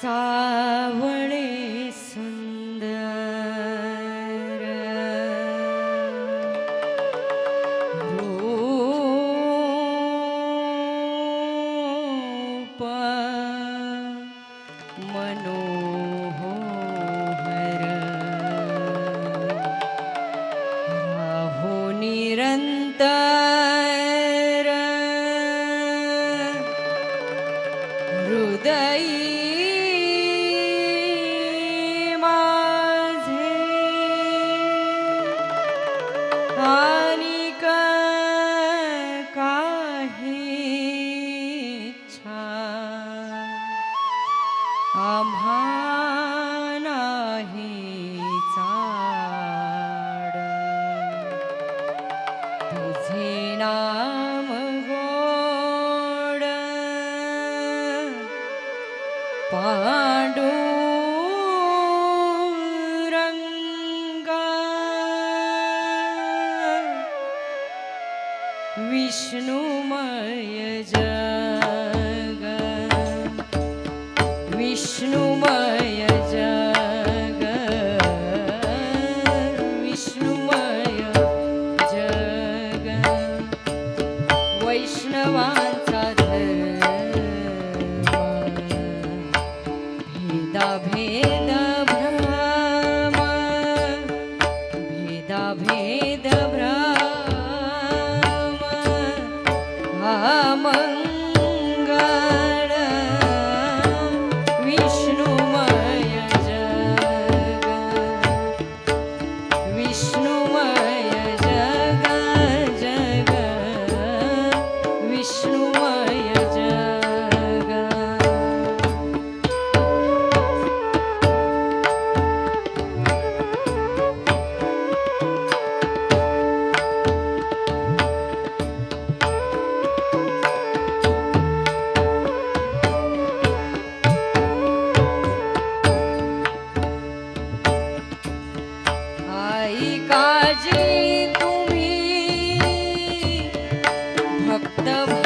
ಸಾವಳೆ मनोहर राहो निरंतर हृदयी आम्हा नाही चाड तुझे नाम गोड. पांडुरंगा. विष्णुमय ज ভাবে the